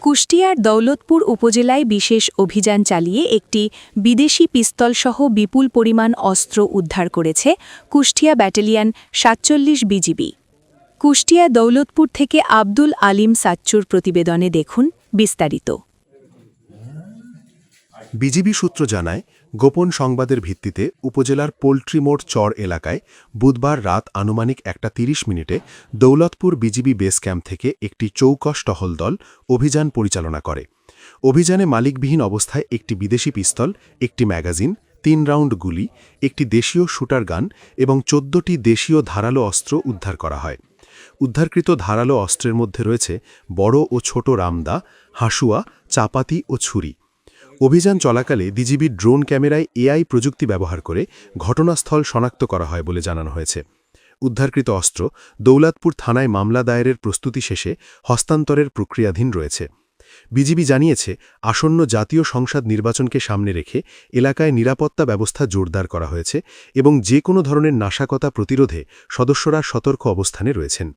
কুষ্টিয়ার দৌলতপুর উপজেলায় বিশেষ অভিযান চালিয়ে একটি বিদেশি পিস্তলসহ বিপুল পরিমাণ অস্ত্র উদ্ধার করেছে কুষ্টিয়া ব্যাটালিয়ান সাতচল্লিশ বিজিবি। কুষ্টিয়া দৌলতপুর থেকে আব্দুল আলিম সাচ্চুর প্রতিবেদনে দেখুন বিস্তারিত। বিজিবি সূত্র জানায়, গোপন সংবাদের ভিত্তিতে উপজেলার পোল্ট্রি মোড় চর এলাকায় বুধবার রাত আনুমানিক একটা ৩০ মিনিটে দৌলতপুর বিজিবি বেস ক্যাম্প থেকে একটি চৌকশ টহল দল অভিযান পরিচালনা করে। অভিযানে মালিকবিহীন অবস্থায় একটি বিদেশি পিস্তল, একটি ম্যাগাজিন, তিন রাউন্ড গুলি, একটি দেশীয় শুটার গান এবং চোদ্দটি দেশীয় ধারালো অস্ত্র উদ্ধার করা হয়। উদ্ধারকৃত ধারালো অস্ত্রের মধ্যে রয়েছে বড় ও ছোট রামদা, হাসুয়া, চাপাতি ও ছুরি। অভিযান চলাকালে ডিজিবির ড্রোন ক্যামেরায় এআই প্রযুক্তি ব্যবহার করে ঘটনাস্থল শনাক্ত করা হয় বলে জানানো হয়েছে। উদ্ধারকৃত অস্ত্র দৌলাতপুর থানায় মামলা দায়েরের প্রস্তুতি শেষে হস্তান্তরের প্রক্রিয়াধীন রয়েছে। বিজিবি জানিয়েছে, আসন্ন জাতীয় সংসদ নির্বাচনকে সামনে রেখে এলাকায় নিরাপত্তা ব্যবস্থা জোরদার করা হয়েছে এবং যে কোনো ধরনের নাশকতা প্রতিরোধে সদস্যরা সতর্ক অবস্থানে রয়েছেন।